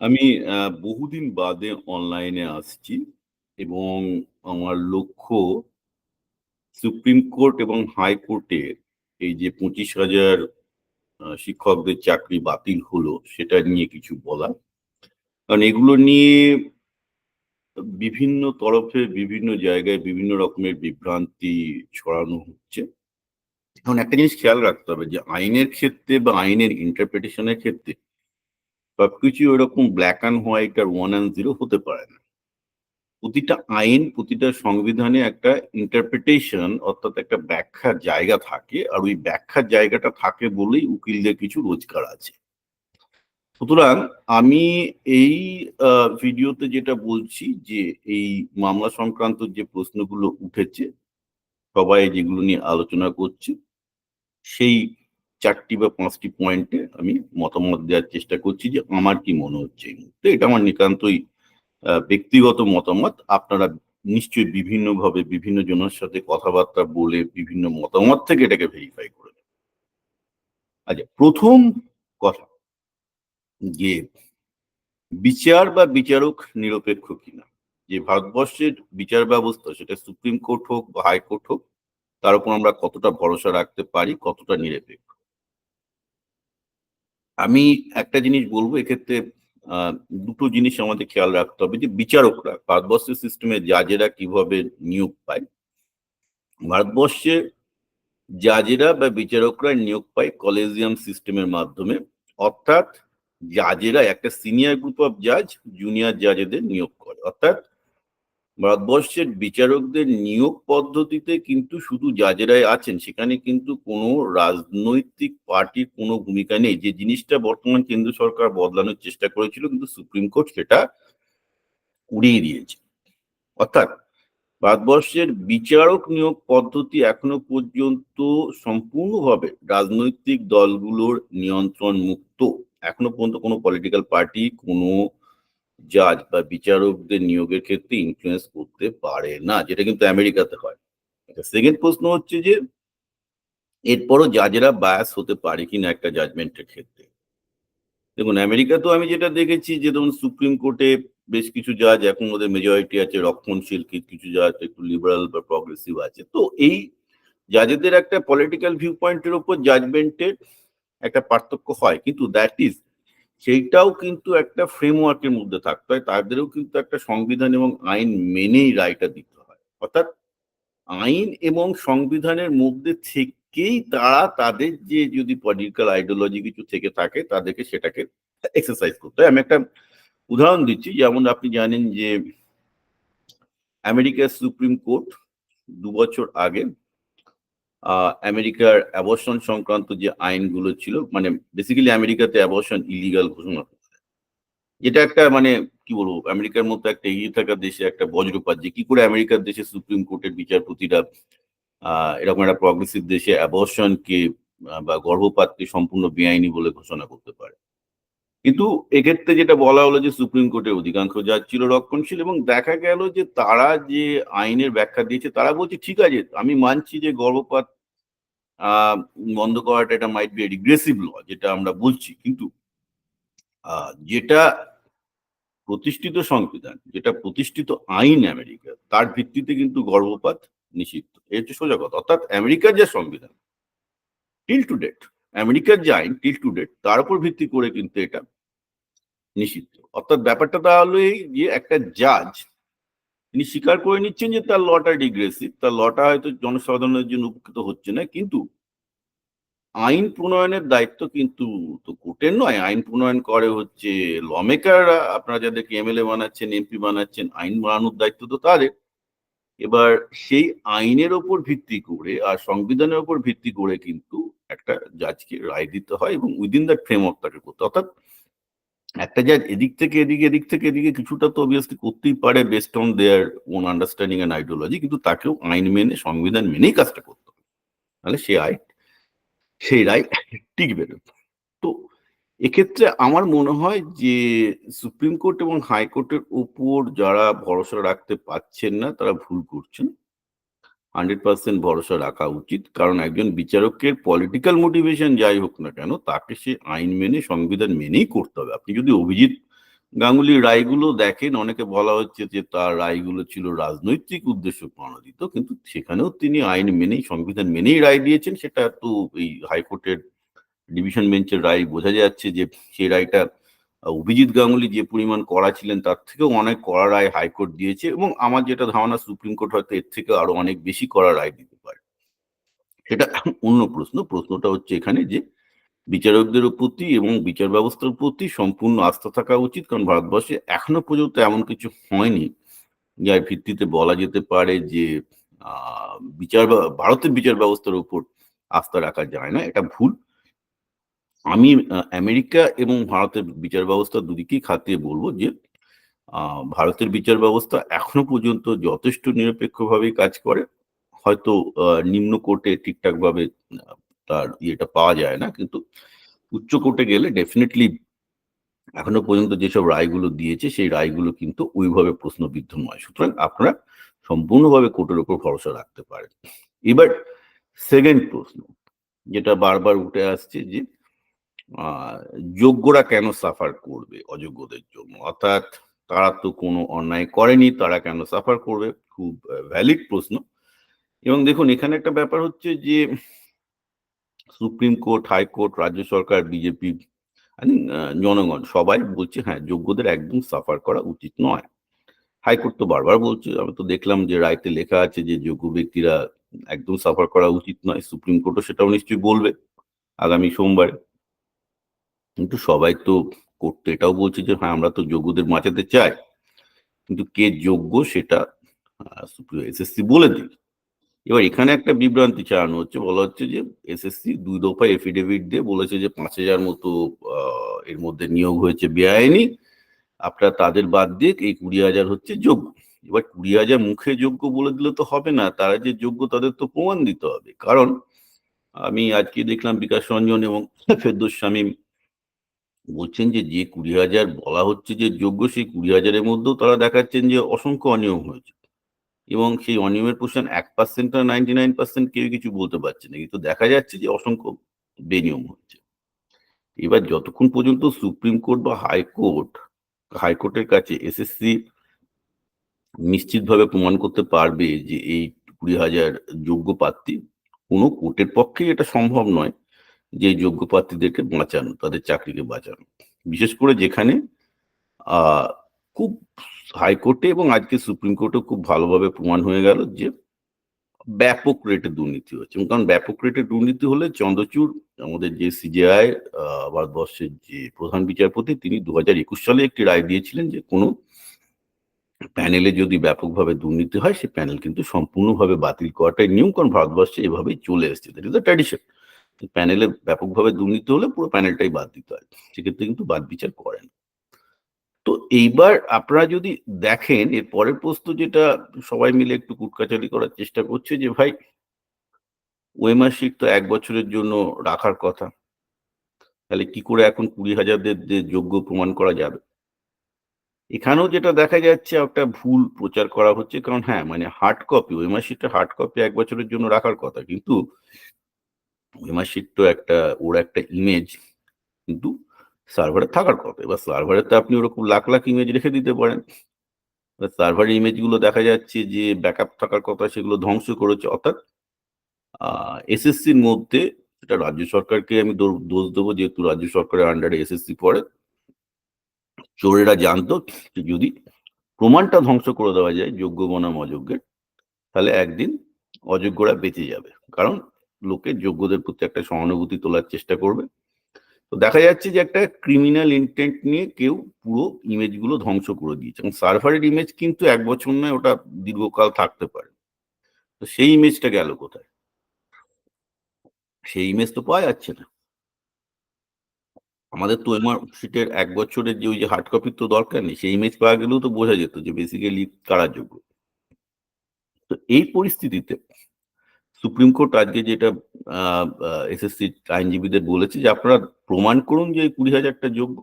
আমি বহুদিন বাদে অনলাইনে আসছি এবং আমার লক্ষ্য সুপ্রিম কোর্ট এবং হাইকোর্টের এই যে পঁচিশ হাজার শিক্ষকদের চাকরি বাতিল হলো সেটা নিয়ে কিছু বলা। কারণ এগুলো নিয়ে বিভিন্ন তরফে, বিভিন্ন জায়গায় বিভিন্ন রকমের বিভ্রান্তি ছড়ানো হচ্ছে। এখন একটা জিনিস খেয়াল রাখতে হবে যে আইনের ক্ষেত্রে বা আইনের ইন্টারপ্রিটেশনের ক্ষেত্রে সবকিছু ওরকম ব্ল্যাক অ্যান্ড হোয়াইট আর ওয়ান অ্যান্ড জিরো হতে পারে না। প্রতিটা আইন, প্রতিটা সংবিধানে একটা ইন্টারপ্রিটেশন অর্থাৎ একটা ব্যাখ্যার জায়গা থাকে। আর ওই ব্যাখ্যার জায়গাটা থাকে বলেই উকিলদের কিছু রোজগার আছে। সুতরাং আমি এই ভিডিওতে যেটা বলছি যে এই মামলা সংক্রান্ত যে প্রশ্নগুলো উঠেছে, সবাই যেগুলো নিয়ে আলোচনা করছে, সেই ৪ টি বা পাঁচটি পয়েন্টে আমি মতামত দেওয়ার চেষ্টা করছি যে আমার কি মনে হচ্ছে এই মুহূর্তে। এটা আমার নিতান্তই ব্যক্তিগত মতামত। আপনারা নিশ্চয়ই বিভিন্নভাবে বিভিন্ন জনের সাথে কথাবার্তা বলে বিভিন্ন মতামত থেকে এটাকে ভেরিফাই করে। আচ্ছা ১ম কথা যে বিচার বা বিচারক নিরপেক্ষ কিনা? যে ভারতবর্ষের বিচার ব্যবস্থা সেটা সুপ্রিম কোর্ট হোক বা হাইকোর্ট হোক, তার উপর আমরা কতটা ভরসা রাখতে পারি, কতটা নিরপেক্ষ? আমি একটা জিনিস বলব, এক্ষেত্রে দুটো জিনিস আমাদের খেয়াল রাখতে হবে যে বিচারকরা, ভারতবর্ষের সিস্টেমে জাজেরা কীভাবে নিয়োগ পায়। ভারতবর্ষে জাজেরা বা বিচারকরা নিয়োগ পায় কলেজিয়াম সিস্টেমের মাধ্যমে। অর্থাৎ জাজেরা একটা সিনিয়র গ্রুপ অফ জাজ জুনিয়র জাজেদের নিয়োগ করে। অর্থাৎ ভারতবর্ষের বিচারকদের নিয়োগ পদ্ধতিতে কিন্তু শুধু জাজেরাই আছেন। সেখানে কিন্তু কোনো রাজনৈতিক পার্টির কোনো ভূমিকা নেই। যে জিনিসটা বর্তমান কেন্দ্র সরকার বদলানোর চেষ্টা করেছিল কিন্তু সুপ্রিম কোর্ট সেটা উড়িয়ে দিয়েছে। অর্থাৎ ভারতবর্ষের বিচারক নিয়োগ পদ্ধতি এখনও পর্যন্ত সম্পূর্ণভাবে রাজনৈতিক দলগুলোর নিয়ন্ত্রণ মুক্ত। এখনও পর্যন্ত কোনো পলিটিক্যাল পার্টি কোনো জাজ বা বিচারকদের নিয়োগের ক্ষেত্রে ইনফ্লুয়েন্স করতে পারে না। যেটা কিন্তু আমেরিকাতে হয়। 2nd প্রশ্ন হচ্ছে যে এরপরও জাজেরা বায়াস হতে পারে কিনা একটা জাজমেন্টের ক্ষেত্রে। দেখুন আমেরিকা আমেরিকাতেও আমি যেটা দেখেছি যে ধরুন সুপ্রিম কোর্টে বেশ কিছু জাজ এখন ওদের মেজরিটি আছে রক্ষণশীল, কিছু জাজ একটু লিবারাল বা প্রগ্রেসিভ আছে। তো এই জাজেদের একটা পলিটিক্যাল ভিউ পয়েন্টের উপর জাজমেন্টের একটা পার্থক্য হয়। কিন্তু দ্যাট ইস সেইটাও কিন্তু একটা ফ্রেমওয়ার্কের মধ্যে থাকতে হয়। তাদেরও কিন্তু একটা সংবিধান এবং আইন মেনেই রায়টা দিতে হয়। অর্থাৎ আইন এবং সংবিধানের মধ্যে থেকেই তারা তাদের যে যদি পলিটিক্যাল আইডিওলজি কিছু থেকে থাকে, তাদেরকে সেটাকে এক্সারসাইজ করতে হয়। আমি একটা উদাহরণ দিচ্ছি যেমন আপনি জানেন যে আমেরিকার সুপ্রিম কোর্ট দু বছর আগে আমেরিকার অ্যাবর্শন সংক্রান্ত যে আইনগুলো ছিল মানে বেসিক্যালি আমেরিকাতে অ্যাবর্শন ইলিগাল ঘোষণা যেটা একটা মানে কি বলব, আমেরিকার মতো একটা এগিয়ে থাকা দেশে একটা বজ্রপাত, যে কি করে আমেরিকার দেশে সুপ্রিম কোর্টের বিচারপতিরা এরকম একটা প্রগ্রেসিভ দেশে অ্যাবর্শনকে বা গর্ভপাতকে সম্পূর্ণ বেআইনি বলে ঘোষণা করতে পারে। কিন্তু এক্ষেত্রে যেটা বলা হলো যে সুপ্রিম কোর্টের অধিকাংশ যা ছিল রক্ষণশীল এবং দেখা গেল যে তারা যে আইনের ব্যাখ্যা দিয়েছে তারা বলছে ঠিক আছে আমি মানছি যে গর্ভপাত বন্ধ করাটা এটা মাইট বি এ রিগ্রেসিভ ল যেটা আমরা বলছি। কিন্তু যেটা প্রতিষ্ঠিত সংবিধান, যেটা প্রতিষ্ঠিত আইন আমেরিকা তার ভিত্তিতে কিন্তু গর্ভপাত নিষিদ্ধ। এই হচ্ছে সোজা কথা। অর্থাৎ আমেরিকার যে সংবিধান টিল টু ডেট আমেরিকার যে আইন টিল টু ডেট তার উপর ভিত্তি করে কিন্তু এটা নিষিদ্ধ। অর্থাৎ ব্যাপারটা তাহলে যে একটা জাজ তিনি স্বীকার করে নিচ্ছেন যে তার লটা রিগ্রেসিভ। তার লটা হয়তো জনসাধারণের জন্য উপকৃত হচ্ছে না। কিন্তু আইন প্রণয়নের দায়িত্ব কিন্তু তো কোর্টের নয়। আইন প্রণয়ন করে হচ্ছে ল মেকাররা আপনারা যাদেরকে এমএলএ বানাচ্ছেন, এমপি বানাচ্ছেন আইন বানানোর দায়িত্ব তো তাদের। এবার সেই আইনের ওপর ভিত্তি করে আর সংবিধানের ওপর ভিত্তি করে কিন্তু একটা জাজকে রায় দিতে হয় এবং উইদিন দ্যাট ফ্রেমওয়ার্ক তাকে করতে অর্থাৎ একটা জাজ এদিক থেকে এদিকে, এদিক থেকে এদিকে কিছুটা তো অবভিয়াসলি করতেই পারে based on their own understanding and ideology কিন্তু তাকেও আইন মেনে সংবিধান মেনেই কাজটা করতে হবে। নাহলে সে আইন সেই রায় টিকবে না। তো এক্ষেত্রে আমার মনে হয় যে সুপ্রিম কোর্ট এবং হাইকোর্টের উপর যারা ভরসা রাখতে পারছেন না তারা ভুল করছেন। 100% ভরসা রাখা উচিত। কারণ একজন বিচারকের পলিটিক্যাল মোটিভেশন যাই হোক না কেন, তাকে সে আইন মেনে, সংবিধান মেনেই করতে হবে। আপনি যদি অভিজিৎ গাঙ্গুলির রায়গুলো দেখেন, অনেকে বলা হচ্ছে যে তার রায়গুলো ছিল রাজনৈতিক উদ্দেশ্য প্রণোদিত, কিন্তু সেখানেও তিনি আইন মেনেই, সংবিধান মেনেই রায় দিয়েছেন সেটা তো এই হাইকোর্টের ডিভিশন বেঞ্চের রায় বোঝা যাচ্ছে যে সেই রায়টা অভিজিৎ গাঙ্গুলি যে পরিমাণ করা ছিলেন, তার থেকেও অনেক কড়া রায় হাইকোর্ট দিয়েছে এবং আমার যেটা ধারণা সুপ্রিম কোর্ট হয়তো এর থেকে আরও অনেক বেশি কড়া রায় দিতে পারে। সেটা অন্য প্রশ্ন, প্রশ্নটা হচ্ছে এখানে যে বিচারকদের প্রতি এবং বিচার ব্যবস্থার প্রতি সম্পূর্ণ আস্থা থাকা উচিত, কারণ ভারতবর্ষে এখনও পর্যন্ত এমন কিছু হয়নি যার ভিত্তিতে বলা যেতে পারে যে বিচার ভারতের বিচার ব্যবস্থার উপর আস্থা রাখা যায় না। এটা ভুল। আমি আমেরিকা এবং ভারতের বিচার ব্যবস্থা দুদিকেই খাতিয়ে বলব যে ভারতের বিচার ব্যবস্থা এখনও পর্যন্ত যথেষ্ট নিরপেক্ষভাবে কাজ করে। হয়তো নিম্ন কোর্টে ঠিকঠাক ভাবে তার ইয়েটা পাওয়া যায় না, কিন্তু উচ্চ কোর্টে গেলে ডেফিনেটলি এখনও পর্যন্ত যেসব রায়গুলো দিয়েছে, সেই রায়গুলো কিন্তু ওইভাবে প্রশ্নবিদ্ধ নয় সুতরাং আপনারা সম্পূর্ণভাবে কোর্টের উপর ভরসা রাখতে পারেন। এবার সেকেন্ড প্রশ্ন, যেটা বারবার উঠে আসছে যে যোগ্যরা কেন সাফার করবে অযোগ্যদের জন্য? অর্থাৎ তারা তো কোনো অন্যায় করেনি, তারা কেন সাফার করবে? খুব ভ্যালিড প্রশ্ন। এবং দেখুন, এখানে একটা ব্যাপার হচ্ছে যে, সুপ্রিম কোর্ট হাইকোর্ট রাজ্য সরকার বিজেপি জনগণ সবাই বলছে হ্যাঁ যোগ্যদের একদম সাফার করা উচিত নয়। হাইকোর্ট তো বারবার বলছে, আমি তো দেখলাম যে রায়তে লেখা আছে যে যোগ্য ব্যক্তিরা একদম সাফার করা উচিত নয়। সুপ্রিম কোর্টও সেটাও নিশ্চয়ই বলবে আগামী সোমবারে। কিন্তু সবাই তো করতে এটাও বলছে যে হ্যাঁ আমরা তো যোগ্যদের বাঁচাতে চাই। কিন্তু কে যোগ্য সেটা এসএসসি বলে দিক এবার এখানে একটা বিভ্রান্তি চালানো হচ্ছে। বলা হচ্ছে যে, এসএসসি দুই দফা এফিডেভিট দিয়ে বলেছে যে, পাঁচ হাজার মতো এর মধ্যে নিয়োগ হয়েছে বেআইনি। আপনারা তাদের বাদ দিয়ে এই কুড়ি হাজার হচ্ছে যোগ্য। এবার কুড়ি হাজার মুখে যোগ্য বলে দিলে তো হবে না। তারা যে যোগ্য, তাদের তো প্রমাণ দিতে হবে। কারণ আমি আজকে দেখলাম বিকাশ রঞ্জন এবং ফেরদৌস শামীম বলছেন যে যে কুড়ি হাজার বলা হচ্ছে যে যোগ্য, সেই কুড়ি হাজারের মধ্যেও তারা দেখাচ্ছেন যে অসংখ্য অনিয়ম হয়েছে। এবং সেই অনিয়মের পোর্শন এক পার্সেন্ট আর নাইনটি নাইন পার্সেন্ট কেউ কিছু বলতে পারছে না। কিন্তু দেখা যাচ্ছে যে অসংখ্য বেনিয়ম হচ্ছে। এবার যতক্ষণ পর্যন্ত সুপ্রিম কোর্ট বা হাইকোর্ট হাইকোর্টের কাছে এসএসসি নিশ্চিতভাবে প্রমাণ করতে পারবে যে এই কুড়ি হাজার যোগ্য প্রার্থী কোনো কোর্টের পক্ষে এটা সম্ভব নয় যে যোগ্য প্রার্থীদেরকে বাঁচানো, তাদের চাকরিকে বাঁচানো। বিশেষ করে যেখানে খুব হাইকোর্টে এবং আজকে সুপ্রিম কোর্টে খুব ভালোভাবে প্রমাণ হয়ে গেল যে ব্যাপক রেটে দুর্নীতি হচ্ছে। কারণ ব্যাপক রেটে দুর্নীতি হলে চন্দ্রচূড়, আমাদের যে সিজিআই ভারতবর্ষের যে প্রধান বিচারপতি, তিনি দু হাজার একুশ সালে একটি রায় দিয়েছিলেন যে কোনো প্যানেলে যদি ব্যাপকভাবে দুর্নীতি হয়, সে প্যানেল কিন্তু সম্পূর্ণভাবে বাতিল করাটাই নিয়ম, কারণ ভারতবর্ষে এভাবেই চলে এসছে। দ্যাট ইজ দ্য ট্র্যাডিশন প্যানেলে ব্যাপকভাবে দুর্নীতি হলে পুরো প্যানেলটাই বাদ দিতে হয়। সেক্ষেত্রে কিন্তু বাদ বিচার করেন তো এইবার আপনারা যদি দেখেন, এর পরের প্রশ্ন যেটা সবাই মিলে একটু কুটকাচালি করার চেষ্টা করছে যে, ভাই ওয়েমার্কশিট তো এক বছরের জন্য রাখার কথা। তাহলে কি করে এখন কুড়ি হাজারদের যোগ্য প্রমাণ করা যাবে? এখানেও যেটা দেখা যাচ্ছে, একটা ভুল প্রচার করা হচ্ছে। কারণ হ্যাঁ মানে হার্ড কপি ওয়েমার্কশিটটা হার্ড কপি এক বছরের জন্য রাখার কথা। কিন্তু তো একটা, ওর একটা ইমেজ কিন্তু সার্ভারে থাকার কথা। এবার সার্ভারে তো আপনি ওরকম লাখ লাখ ইমেজ রেখে দিতে পারেন। সার্ভারের ইমেজগুলো দেখা যাচ্ছে যে ব্যাকআপ থাকার কথা সেগুলো ধ্বংস করেছে। অর্থাৎ এসএসসির মধ্যে এটা রাজ্য সরকারকে আমি দোষ দেবো যেহেতু রাজ্য সরকারের আন্ডারে এসএসসি পড়ে। চোরেরা জানতো যদি প্রমাণটা ধ্বংস করে দেওয়া যায় যোগ্য বনাম অযোগ্যের, তাহলে একদিন অযোগ্যরা বেঁচে যাবে। কারণ লোকে যোগ্যদের প্রতি একটা সহানুভূতি তোলার চেষ্টা করবে। তো দেখা যাচ্ছে যে একটা ক্রিমিনাল ইন্টেন্ট নিয়ে কেউ পুরো ইমেজগুলো ধ্বংস করে দিয়েছে। এবং সার্ভারের ইমেজ কিন্তু এক বছর নয়, ওটা দীর্ঘকাল থাকতে পারে। তো সেই ইমেজটা গেল কোথায়? সেই ইমেজ তো পাওয়া যাচ্ছে না। আমাদের তো এমআর শিটের এক বছরের যে ওই যে হার্ড কপির তো দরকার নেই। সেই ইমেজ পাওয়া গেলেও তো বোঝা যেত যে বেসিক্যালি কারা যোগ্য। তো এই পরিস্থিতিতে সুপ্রিম কোর্ট আজকে যেটা এসএসসি আইনজীবীদের বলেছে যে আপনারা প্রমাণ করুন যে কুড়ি হাজারটা যোগ্য।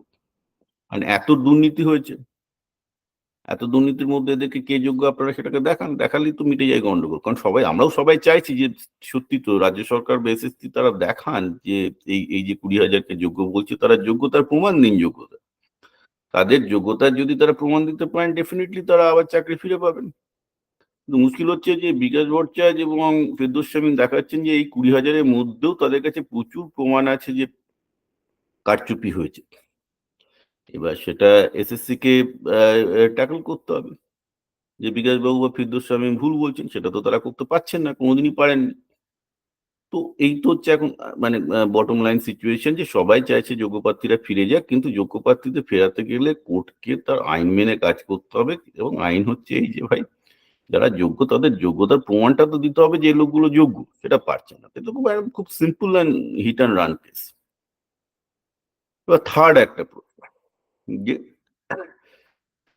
মানে এত দুর্নীতি হয়েছে। এত দুর্নীতির মধ্যে এদেরকে কে যোগ্য আপনারা সেটাকে দেখান। দেখালেই তো মিটে যায় গন্ডগোল। কারণ সবাই, আমরাও সবাই চাইছি যে সত্যি তো রাজ্য সরকার বা এসএসসি তারা দেখান যে এই এই যে কুড়ি হাজারকে যোগ্য বলছে, তারা যোগ্যতার প্রমাণ দিন যোগ্যতা। তাদের যোগ্যতার যদি তারা প্রমাণ দিতে পারেন ডেফিনেটলি তারা আবার চাকরি ফিরে পাবেন। কিন্তু মুশকিল হচ্ছে যে বিকাশ ভট্টাচার্য এবং ফেরদৌস শামীম দেখাচ্ছেন যে এই কুড়ি হাজারের মধ্যেও তাদের কাছে প্রচুর প্রমাণ আছে যে কারচুপি হয়েছে। এবার সেটা এসএসসি কে ট্যাকল করতে হবে। যে বিকাশ বাবু বা ফিরদৌস শামীম ভুল বলছেন, সেটা তো তারা করতে পারছেন না, কোনোদিনই পারেননি। তো এই তো হচ্ছে এখন মানে বটম লাইন সিচুয়েশন যে সবাই চাইছে যোগ্য প্রার্থীরা ফিরে যাক, কিন্তু যোগ্য প্রার্থীদের ফেরাতে গেলে কোর্টকে তার আইন মেনে কাজ করতে হবে এবং আইন হচ্ছে এই যে ভাই যারা যোগ্য, তাদের যোগ্যতার প্রমাণটা তো দিতে হবে যে লোকগুলো যোগ্য, সেটা পারছে না। এটা খুব খুব simple and hit and run case এবার থার্ড একটা প্রশ্ন, যে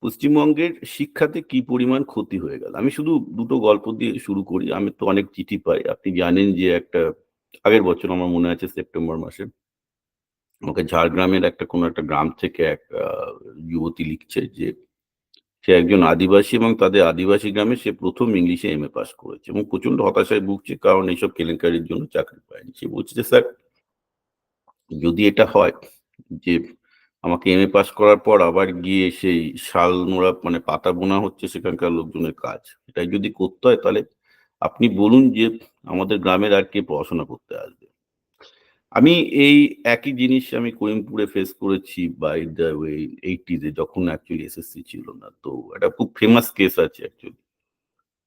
পশ্চিমবঙ্গের শিক্ষাতে কি পরিমাণ ক্ষতি হয়ে গেল? আমি শুধু দুটো গল্প দিয়ে শুরু করি, আমি তো অনেক চিঠি পাই। আপনি জানেন যে একটা, আগের বছর আমার মনে আছে সেপ্টেম্বর মাসে, আমাকে ঝাড়গ্রামের একটা কোনো একটা গ্রাম থেকে এক যুবতী লিখছে যে সে একজন আদিবাসী এবং তাদের আদিবাসী গ্রামে সে প্রথম ইংলিশে এম এ পাস করেছে এবং প্রচণ্ড হতাশায় ভুগছে কারণ এইসব কেলেঙ্কারির জন্য চাকরি পায়নি। সে বলছে যে, স্যার, যদি এটা হয় যে আমাকে এম এ পাস করার পর আবার গিয়ে সেই শাল নোড়া মানে পাতা বোনা হচ্ছে সেখানকার লোকজনের কাজ, এটাই যদি করতে হয় তাহলে আপনি বলুন যে আমাদের গ্রামের আর কে পড়াশোনা করতে আসবে? আমি এই একই জিনিস আমি করিমপুরে ফেস করেছি বাই দ্য ওয়ে এইটিজে যখন অ্যাকচুয়ালি এসএসসি ছিল না। তো এটা খুব ফেমাস কেস আছে অ্যাকচুয়ালি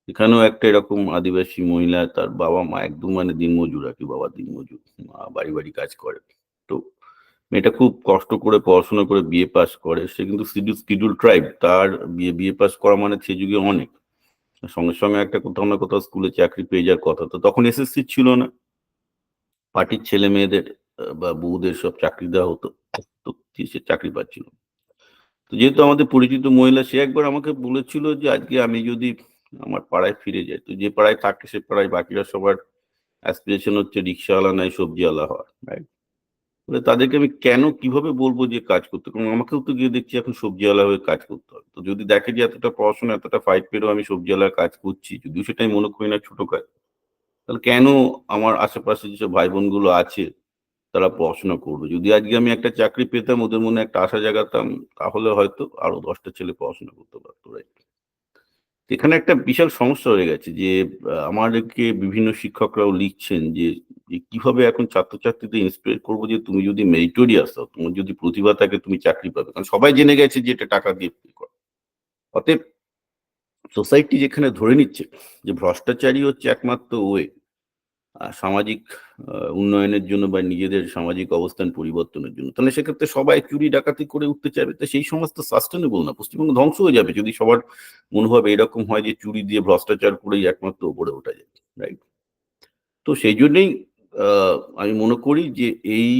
এখানেও একটা এরকম আদিবাসী মহিলা, তার বাবা মা একদম মানে দিনমজুর আর কি, বাবা দিনমজুর, মা বাড়ি বাড়ি কাজ করে। তো মেয়েটা খুব কষ্ট করে পড়াশোনা করে বিএ পাস করে, সে কিন্তু শিডিউল ট্রাইব তার বিয়ে বিএ পাস করা মানে সে যুগে অনেক। সঙ্গে সঙ্গে একটা কোথাও না কোথাও স্কুলে চাকরি পেয়ে যাওয়ার কথা। তো তখন এসএসসি ছিল না। পার্টির ছেলে মেয়েদের বা বউদের সব চাকরি দেওয়া হতো তো সে চাকরি পাচ্ছিল? তো যেহেতু আমাদের পরিচিত মহিলা সে একবার আমাকে বলেছিল যে আজকে আমি যদি আমার পাড়ায় ফিরে যাই। তো যে পাড়ায় থাকে সে পাড়ায় বাকিরা সবার অ্যাসপিরেশন হচ্ছে রিক্সাওয়ালা নাই সবজিওয়ালা হওয়ার। রাইট বলে তাদেরকে আমি কেন কীভাবে বলব যে কাজ করতে? কারণ আমাকেও তো গিয়ে দেখছি এখন সবজিওয়ালা হয়ে কাজ করতে হবে তো যদি দেখে যে এতটা পড়াশোনা এতটা ফাইট পেরেও আমি সবজিওয়ালার কাজ করছি। যদিও সেটা আমি মনে করি না ছোট কাজ। তাহলে কেন আমার আশেপাশে যেসব ভাই বোনগুলো আছে, তারা পড়াশোনা করবে? যদি আজকে আমি একটা চাকরি পেতাম, ওদের মনে একটা আশা জাগাতাম, তাহলে হয়তো আরও দশটা ছেলে পড়াশোনা করতে পারতো রাইট এখানে একটা বিশাল সমস্যা হয়ে গেছে যে আমাদেরকে বিভিন্ন শিক্ষকরাও লিখছেন যে কীভাবে এখন ছাত্রছাত্রীদের ইন্সপায়ার করব যে, তুমি যদি মেরিটোরিয়াস হও, তোমার যদি প্রতিভা থাকে, তুমি চাকরি পাবে। কারণ সবাই জেনে গেছে যে, এটা টাকা দিয়ে করা। অতএব সোসাইটি যেখানে ধরে নিচ্ছে যে ভ্রষ্টাচারী হচ্ছে একমাত্র ওয়ে সামাজিক উন্নয়নের জন্য বা নিজেদের সামাজিক অবস্থান পরিবর্তনের জন্য। তাহলে সেক্ষেত্রে সবাই চুরি, ডাকাতি করে উঠতে চাইবে। তো সেই সমস্ত সাস্টেনেবল না, পশ্চিমবঙ্গ ধ্বংস হয়ে যাবে যদি সবার মনোভাব এরকম হয় যে চুরি দিয়ে ভ্রষ্টাচার করেই একমাত্র উপরে ওঠা যায় রাইট তো সেই জন্যেই আমি মনে করি যে এই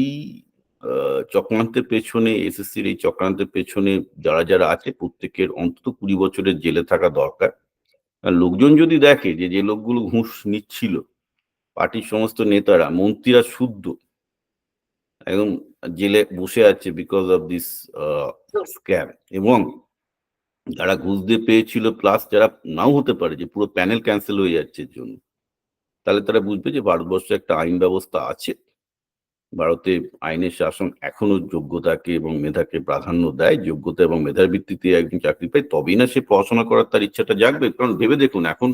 চক্রান্তের পেছনে, এসএসসির এই চক্রান্তের পেছনে যারা যারা আছে, প্রত্যেকের অন্তত কুড়ি বছরের জেলে থাকা দরকার। লোকজন যদি দেখে যে যে লোকগুলো ঘুষ নিচ্ছিল পার্টির সমস্ত নেতারা, মন্ত্রীরা শুদ্ধ। একদম জেলে বসে আছে বিকজ অফ দিস স্ক্যাম এবং যারা ঘুষ দিয়ে পেয়েছিল প্লাস যারা নাও হতে পারে যে পুরো প্যানেল ক্যান্সেল হয়ে যাচ্ছে জন্য, তাহলে তারা বুঝবে যে ভারতবর্ষে একটা আইন ব্যবস্থা আছে। ভারতে আইনের শাসন এখনও যোগ্যতাকে এবং মেধাকে প্রাধান্য দেয়, যোগ্যতা এবং মেধার ভিত্তিতে একজন চাকরি পায়, তবেই না সে পড়াশোনা করার তার ইচ্ছাটা জাগবে। কারণ ভেবে দেখুন, এখন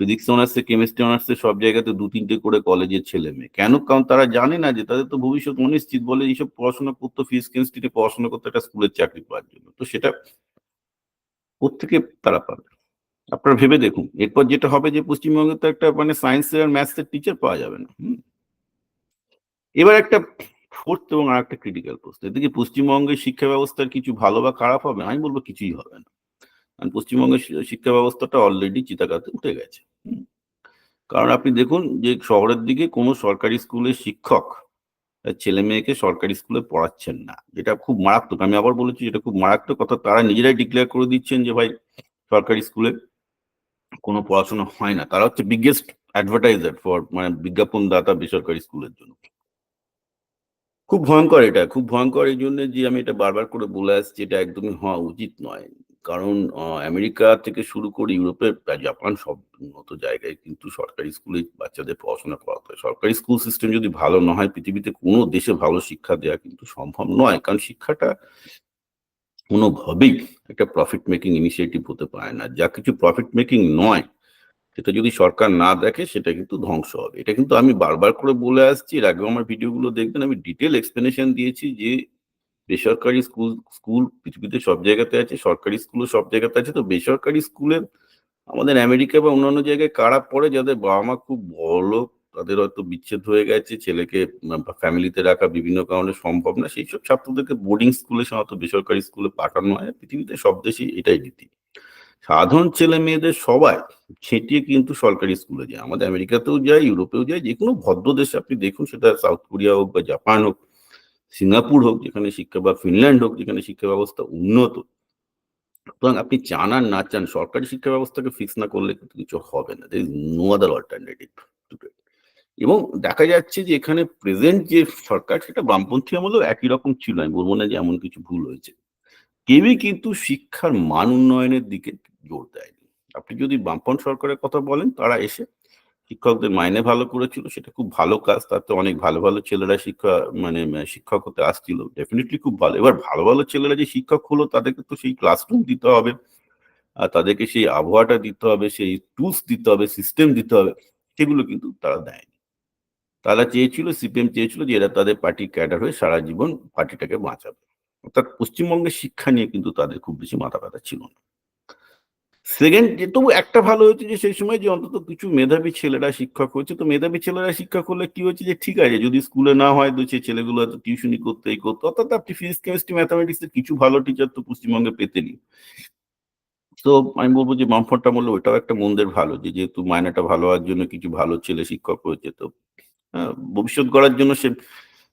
ফিজিক্স অনার্সে কেমিস্ট্রি অনার্সে সব জায়গাতে দু, তিনটে করে কলেজের ছেলে মেয়ে। কেন? কারণ তারা জানে না যে তাদের তো ভবিষ্যৎ অনিশ্চিত বলে এইসব পড়াশোনা করতো ফিজ কেমিস্ট্রিতে পড়াশোনা করতো একটা স্কুলের চাকরি পাওয়ার জন্য। তো সেটা কোথেকে তারা পাবে? আপনারা ভেবে দেখুন। এরপর যেটা হবে যে পশ্চিমবঙ্গে তো একটা মানে সায়েন্সের আর ম্যাথসের টিচার পাওয়া যাবে না। এবার একটা ফোর্থ এবং আর একটা ক্রিটিক্যাল প্রশ্ন। এদিকে পশ্চিমবঙ্গের শিক্ষা ব্যবস্থার কিছু ভালো বা খারাপ হবে? আমি বলব কিছুই হবে না। কারণ পশ্চিমবঙ্গের শিক্ষা ব্যবস্থাটা অলরেডি চিতাকাতে উঠে গেছে কারণ আপনি দেখুন যে শহরের দিকে কোনো সরকারি স্কুলের শিক্ষক ছেলে মেয়েকে সরকারি স্কুলে পড়াচ্ছেন না, যেটা খুব মারাত্মক। আমি আবার বলেছি যেটা খুব মারাত্মক কথা, তারা নিজেরাই ডিক্লেয়ার করে দিচ্ছেন যে ভাই সরকারি স্কুলে কোনো পড়াশোনা হয় না। তারা হচ্ছে বিগেস্ট অ্যাডভার্টাইজার ফর মানে বিজ্ঞাপন দাতা বেসরকারি স্কুলের জন্য। খুব ভয়ঙ্কর এটা, খুব ভয়ঙ্কর এই জন্য যে আমি এটা বারবার করে বলে আসছি, এটা একদমই হওয়া উচিত নয়। কারণ আমেরিকা থেকে শুরু করে ইউরোপের জাপান সব উন্নত জায়গায় কিন্তু সরকারি স্কুলে বাচ্চাদের পড়াশোনা করাতে হয়। সরকারি স্কুল সিস্টেম যদি ভালো না হয়, পৃথিবীতে কোনো দেশে ভালো শিক্ষা দেওয়া কিন্তু সম্ভব নয়। কারণ শিক্ষাটা কোনোভাবেই একটা প্রফিট মেকিং ইনিশিয়েটিভ হতে পারে না। যা কিছু প্রফিট মেকিং নয়, সেটা যদি সরকার না দেখে, সেটা কিন্তু ধ্বংস হবে। এটা কিন্তু আমি বারবার করে বলে আসছি। এর আগেও আমার ভিডিওগুলো দেখবেন, আমি ডিটেল এক্সপ্লেনেশন দিয়েছি যে বেসরকারি স্কুল স্কুল পৃথিবীতে সব জায়গাতে আছে, সরকারি স্কুলও সব জায়গাতে আছে। তো বেসরকারি স্কুলে আমাদের আমেরিকা বা অন্যান্য জায়গায় কারা পড়ে, যাদের বাবা মা খুব বড় তাদের হয়তো বিচ্ছেদ হয়ে গেছে, ছেলেকে ফ্যামিলিতে রাখা বিভিন্ন কারণে সম্ভব না। সেই সব ছাত্রদেরকে বোর্ডিং স্কুলে সাধারণত বেসরকারি স্কুলে পাঠানো হয়। পৃথিবীতে সব দেশেই এটাই রীতি। সাধারণ ছেলে মেয়েদের সবাই ছেটিয়ে কিন্তু সরকারি স্কুলে যায়। আমাদের আমেরিকাতেও যায়, ইউরোপেও যায় যে কোনো ভদ্র দেশে আপনি দেখুন, সেটা সাউথ কোরিয়া হোক বা জাপান হোক সিঙ্গাপুর হোক, যেখানে শিক্ষা বা ফিনল্যান্ড হোক, যেখানে শিক্ষা ব্যবস্থা উন্নত। সুতরাং আপনি চান আর না চান, সরকারি শিক্ষা ব্যবস্থাকে ফিক্স না করলে কিন্তু কিছু হবে না। দের নো আদার অল্টারনেটিভ এবং দেখা যাচ্ছে যে এখানে প্রেজেন্ট যে সরকার, সেটা বামপন্থী আমলেও একই রকম ছিল। আমি বলব না যে এমন কিছু ভুল হয়েছে। কেউই কিন্তু শিক্ষার মান উন্নয়নের দিকে জোর দেয়নি। আপনি যদি বামপন সরকারের কথা বলেন, তারা এসে শিক্ষকদের মাইনে ভালো করেছিল, সেটা খুব ভালো কাজ। তাতে অনেক ভালো ভালো ছেলেরা শিক্ষা মানে শিক্ষক হতে আসছিল। ডেফিনেটলি খুব ভালো। এবার ভালো ভালো ছেলেরা যে শিক্ষক হলো, তাদেরকে তো সেই ক্লাসরুম দিতে হবে। আর তাদেরকে সেই আবহাওয়াটা দিতে হবে, সেই টুলস দিতে হবে সিস্টেম দিতে হবে, সেগুলো কিন্তু তারা দেয়নি। তারা চেয়েছিল সিপিএম চেয়েছিল যে এরা তাদের পার্টি ক্যাডার হয়ে সারা জীবন পার্টিটাকে বাঁচাবে। অর্থাৎ পশ্চিমবঙ্গের শিক্ষা নিয়ে কিন্তু তাদের খুব বেশি মাথা ব্যথা ছিল না। সেকেন্ড তবু একটা ভালো হয়েছে যে সেই সময় যে অন্তত কিছু মেধাবী ছেলেরা শিক্ষক হয়েছে, তো মেধাবী ছেলেরা শিক্ষক হলে কি হচ্ছে যে ঠিক আছে, যদি স্কুলে না হয় তো ছেলেগুলো টিউশনই করতে, এই করতো। অর্থাৎ আপনি ফিজিক্স কেমিস্ট্রি ম্যাথামেটিক্সের কিছু ভালো টিচার তো পশ্চিমবঙ্গে পেতেনি তো আমি বলব যে বামফ্রন্টটা বলল ওটাও একটা মন্দের ভালো যে যেহেতু মায়নাটা ভালো হওয়ার জন্য কিছু ভালো ছেলে শিক্ষক হয়েছে, তো ভবিষ্যৎ গড়ার জন্য সে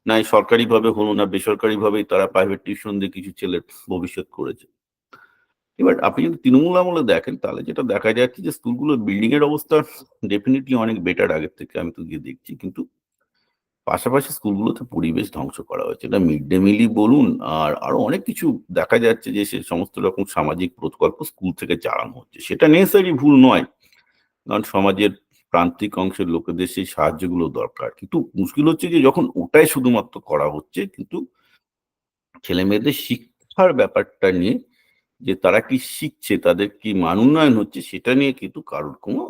নাই সরকারিভাবে হলো না, বেসরকারিভাবেই তারা প্রাইভেট টিউশন দিয়ে কিছু ছেলের ভবিষ্যৎ করেছে। এবার আপনি যদি তৃণমূল আমলে দেখেন, তাহলে যেটা দেখা যাচ্ছে যে স্কুলগুলোর বিল্ডিং এর অবস্থা ডেফিনেটলি অনেক বেটার আগের থেকে আমি তো গিয়ে দেখছি। কিন্তু পাশাপাশি স্কুলগুলোতে পরিবেশ ধ্বংস করা হয়েছে। এটা মিড ডে মিলই বলুন, আর আরও অনেক কিছু দেখা যাচ্ছে যে সে সমস্ত রকম সামাজিক প্রকল্প স্কুল থেকে চালানো হচ্ছে। সেটা নেসেসারি ভুল নয়। কারণ সমাজের প্রান্তিক অংশের লোকেদের সেই সাহায্যগুলো দরকার। কিন্তু মুশকিল হচ্ছে যে যখন ওটাই শুধুমাত্র করা হচ্ছে, কিন্তু ছেলে মেয়েদের শিক্ষার ব্যাপারটা নিয়ে যে তারা কি শিখছে, তাদের কি মান উন্নয়ন হচ্ছে, সেটা নিয়ে কিন্তু কারোর কোনো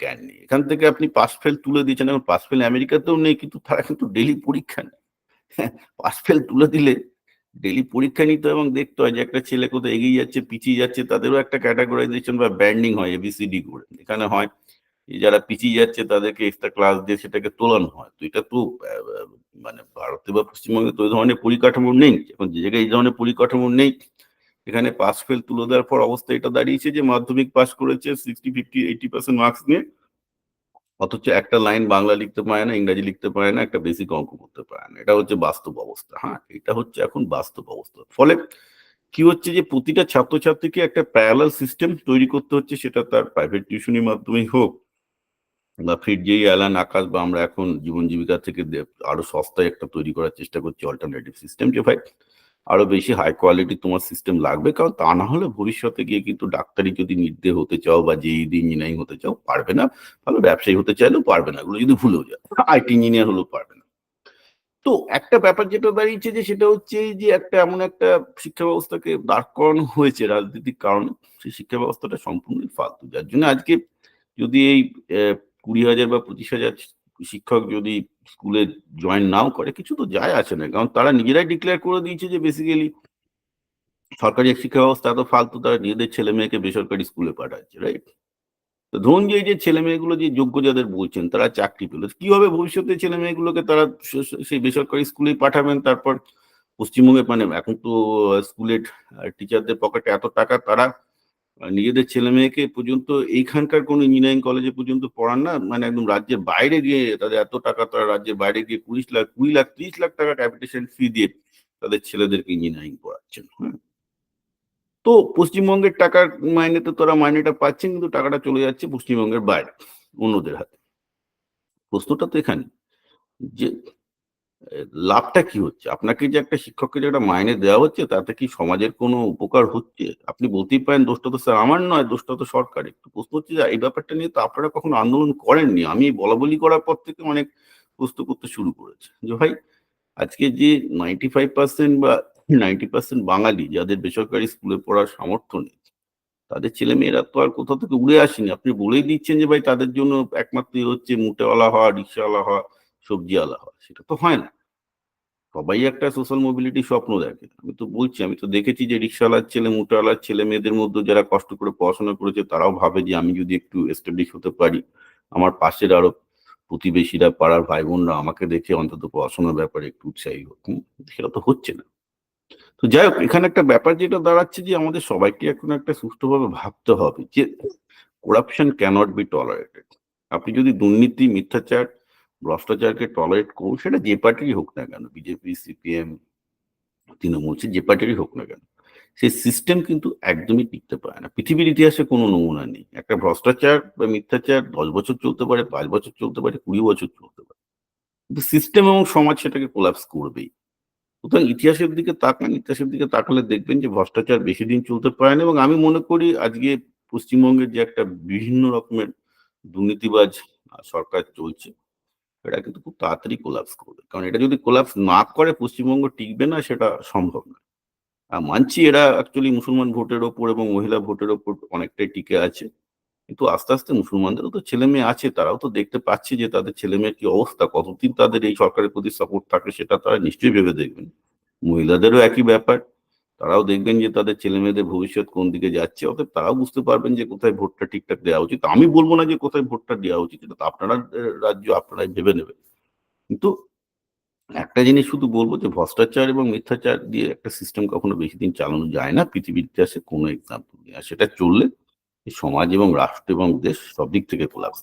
জ্ঞান নেই। এখান থেকে আপনি পাস ফেল তুলে দিয়েছেন। এখন পাস ফেল আমেরিকাতেও নেই, কিন্তু তারা কিন্তু ডেলি পরীক্ষা নেয়। পাস ফেল তুলে দিলে ডেলি পরীক্ষা নিতে এবং দেখতে হয় যে একটা ছেলে কোথাও এগিয়ে যাচ্ছে, পিছিয়ে যাচ্ছে, তাদেরও একটা ক্যাটাগরাইজেশন বা ব্যান্ডিং হয় এবিসিডি করে। এখানে হয় যারা পিছিয়ে যাচ্ছে, তাদেরকে এক্সট্রা ক্লাস দিয়ে সেটাকে তোলানো হয়। তো এটা তো মানে ভারতে বা পশ্চিমবঙ্গে তো ওই ধরনের পরিকাঠামো নেই। এখন যে জায়গায় এই ধরনের পরিকাঠামো নেই এখানে পাস ফেল তুলে দেওয়ার পর অবস্থা এটা দাঁড়িয়েছে যে মাধ্যমিক পাস করেছে sixty fifty eighty percent marks নিয়ে। অথচ একটা লাইন বাংলা লিখতে পারে না, ইংরাজি লিখতে পারে না, একটা বেসিক অঙ্ক করতে পারে না। এটা হচ্ছে বাস্তব অবস্থা হ্যাঁ? এটা হচ্ছে এখন বাস্তব অবস্থা। ফলে কি হচ্ছে যে প্রতিটা ছাত্রছাত্রীকে একটা প্যারালাল সিস্টেম তৈরি করতে হচ্ছে, সেটা তার প্রাইভেট টিউশনের মাধ্যমেই হোক বা ফিট যেই অ্যালান আকাশ বা আমরা এখন জীবন জীবিকা থেকে আরও সস্তায় একটা তৈরি করার চেষ্টা করছি অল্টারনেটিভ সিস্টেম যে ভাই আরও বেশি হাই কোয়ালিটি তোমার সিস্টেম লাগবে। কারণ তা না হলে ভবিষ্যতে গিয়ে কিন্তু ডাক্তারি যদি নির্দে হতে চাও বা জেই ইঞ্জিনিয়ারিং হতে চাও, পারবে না। ভালো ব্যবসায়ী হতে চাইলেও পারবে না। এগুলো যদি ভুলেও যায় আইটি ইঞ্জিনিয়ার হলেও পারবে না। তো একটা ব্যাপার যেটা দাঁড়িয়েছে যে সেটা হচ্ছে যে একটা এমন একটা শিক্ষা ব্যবস্থাকে দাঁড় করানো হয়েছে রাজনৈতিক কারণে। সেই শিক্ষা ব্যবস্থাটা সম্পূর্ণই ফালতু। যার জন্য আজকে যদি এই কুড়ি হাজার বা পঁচিশ হাজার শিক্ষক যদি স্কুলে জয়েন নাও করে, কিছু তো যায় আছে না, কারণ তারা নিজেরাই ডিক্লেয়ার করে দিয়েছে যে বেসিক্যালি সরকারি শিক্ষা ব্যবস্থা এত ফালতু, তারা নিজেদের ছেলে মেয়েকে বেসরকারি স্কুলে পাঠাচ্ছে রাইট তো ধরুন যে এই যে ছেলে মেয়েগুলো যে যোগ্য যাদের বলছেন, তারা চাকরি পেল কি হবে ভবিষ্যতে ছেলে মেয়েগুলোকে তারা সেই বেসরকারি স্কুলেই পাঠাবেন? তারপর পশ্চিমবঙ্গে মানে এখন তো স্কুলের টিচারদের পকেটে এত টাকা তারা নিজেদের ছেলে মেয়েকে পর্যন্ত এইখানকার কোন ইঞ্জিনিয়ারিং কলেজে পর্যন্ত পড়ান না মানে একদম রাজ্যের বাইরে গিয়ে তাদের এত টাকা, তারা রাজ্যের বাইরে গিয়ে কুড়ি লাখ কুড়ি লাখ, ত্রিশ লাখ টাকা ক্যাপিটেশন ফি দিয়ে তাদের ছেলেদেরকে ইঞ্জিনিয়ারিং পড়াচ্ছেন হ্যাঁ? তো পশ্চিমবঙ্গের টাকার মাইনেতে তোরা মাইনেটা পাচ্ছেন, কিন্তু টাকাটা চলে যাচ্ছে পশ্চিমবঙ্গের বাইরে অন্যদের হাতে। প্রশ্নটা তো এখানে যে লাভটা কি হচ্ছে? আপনাকে যে একটা শিক্ষককে যে একটা মাইনে দেওয়া হচ্ছে, তাতে কি সমাজের কোনো উপকার হচ্ছে? আপনি বলতেই পারেন দোষটা তো স্যার আমার নয়, দোষটা তো সরকার একটু প্রশ্ন হচ্ছে যে, এই ব্যাপারটা নিয়ে তো আপনারা কখনো আন্দোলন করেননি? আমি বলা বলি করার পর থেকে অনেক প্রশ্ন করতে শুরু করেছে। যে ভাই, আজকে যে নাইনটি ফাইভ পার্সেন্ট বা নাইনটি পার্সেন্ট বাঙালি যাদের বেসরকারি স্কুলে পড়ার সামর্থ্য নেই, তাদের ছেলে মেয়েরা তো আর কোথাও থেকে উড়ে আসেনি। আপনি বলেই দিচ্ছেন যে ভাই, তাদের জন্য একমাত্র হচ্ছে মুটেওয়ালা হওয়া, রিক্সাওয়ালা হওয়া সবজিওয়ালা হয়, সেটা তো হয় না। সবাই একটা সোশ্যাল মোবিলিটি স্বপ্ন দেখে। আমি তো বলছি, আমি তো দেখেছি যে রিক্সাওয়ালার ছেলে মুটেওয়ালার ছেলে, মেয়েদের মধ্যে যারা কষ্ট করে পড়াশোনা করেছে, তারাও ভাবে যে আমি যদি একটু এস্টাবলিশ হতে পারি, আমার পাশের আরও প্রতিবেশীরা, পাড়ার ভাই বোনরা আমাকে দেখে অন্তত পড়াশোনার ব্যাপারে একটু উৎসাহী হোক সেটা তো হচ্ছে না। তো যাই হোক, এখানে একটা ব্যাপার যেটা দাঁড়াচ্ছে যে আমাদের সবাইকে এখন একটা সুষ্ঠুভাবে ভাবতে হবে যে করাপশন ক্যানট বি টলারেটেড আপনি যদি দুর্নীতি, মিথ্যাচার ভ্রষ্টাচারকে টলারেট করুন সেটা যে পার্টিরই হোক না কেন, বিজেপি, সিপিএম, তৃণমূল যে পার্টিরই হোক না কেন সেই সিস্টেম কিন্তু একদমই টিকতে পারে না। পৃথিবীর ইতিহাসে কোনো নমুনা নেই। একটা ভ্রষ্টাচার বা মিথ্যাচার দশ বছর চলতে পারে পাঁচ বছর চলতে পারে, কুড়ি বছর চলতে পারে। কিন্তু সিস্টেম এবং সমাজ সেটাকে কোলাপস করবেই। সুতরাং ইতিহাসের দিকে তাকান, ইতিহাসের দিকে তাকালে দেখবেন যে ভ্রষ্টাচার বেশি দিন চলতে পারে না এবং আমি মনে করি আজকে পশ্চিমবঙ্গের যে একটা বিভিন্ন রকমের দুর্নীতিবাজ সরকার চলছে এটা কিন্তু খুব তাড়াতাড়ি কোলাপস করবে। কারণ এটা যদি কোলাপস না করে, পশ্চিমবঙ্গ টিকবে না, সেটা সম্ভব না। আর মানছি এরা অ্যাকচুয়ালি মুসলমান ভোটের ওপর এবং মহিলা ভোটের ওপর অনেকটাই টিকে আছে। কিন্তু আস্তে আস্তে মুসলমানদেরও তো ছেলে মেয়ে আছে, তারাও তো দেখতে পাচ্ছে যে তাদের ছেলে মেয়ের কি অবস্থা, কতদিন তাদের এই সরকারের প্রতি সাপোর্ট থাকে সেটা তারা নিশ্চয়ই ভেবে দেখবেন। মহিলাদেরও একই ব্যাপার। তারাও দেখবেন যে তাদের ছেলে মেয়েদের ভবিষ্যৎ কোন দিকে যাচ্ছে, অতএব তারাও বুঝতে পারবেন যে কোথায় ভোটটা ঠিকঠাক দেওয়া উচিত। আমি বলব না যে কোথায় ভোটটা দেওয়া উচিত এটা আপনারা রাজ্য আপনারাই ভেবে নেবেন। কিন্তু একটা জিনিস শুধু বলব যে ভ্রষ্টাচার এবং মিথ্যাচার দিয়ে একটা সিস্টেম কখনো বেশি দিন চালানো যায় না, পৃথিবীর ইতিহাসে কোনো এক্সাম্পল নেই। আর সেটা চললে সমাজ এবং রাষ্ট্র এবং দেশ সব দিক থেকে কোলাপস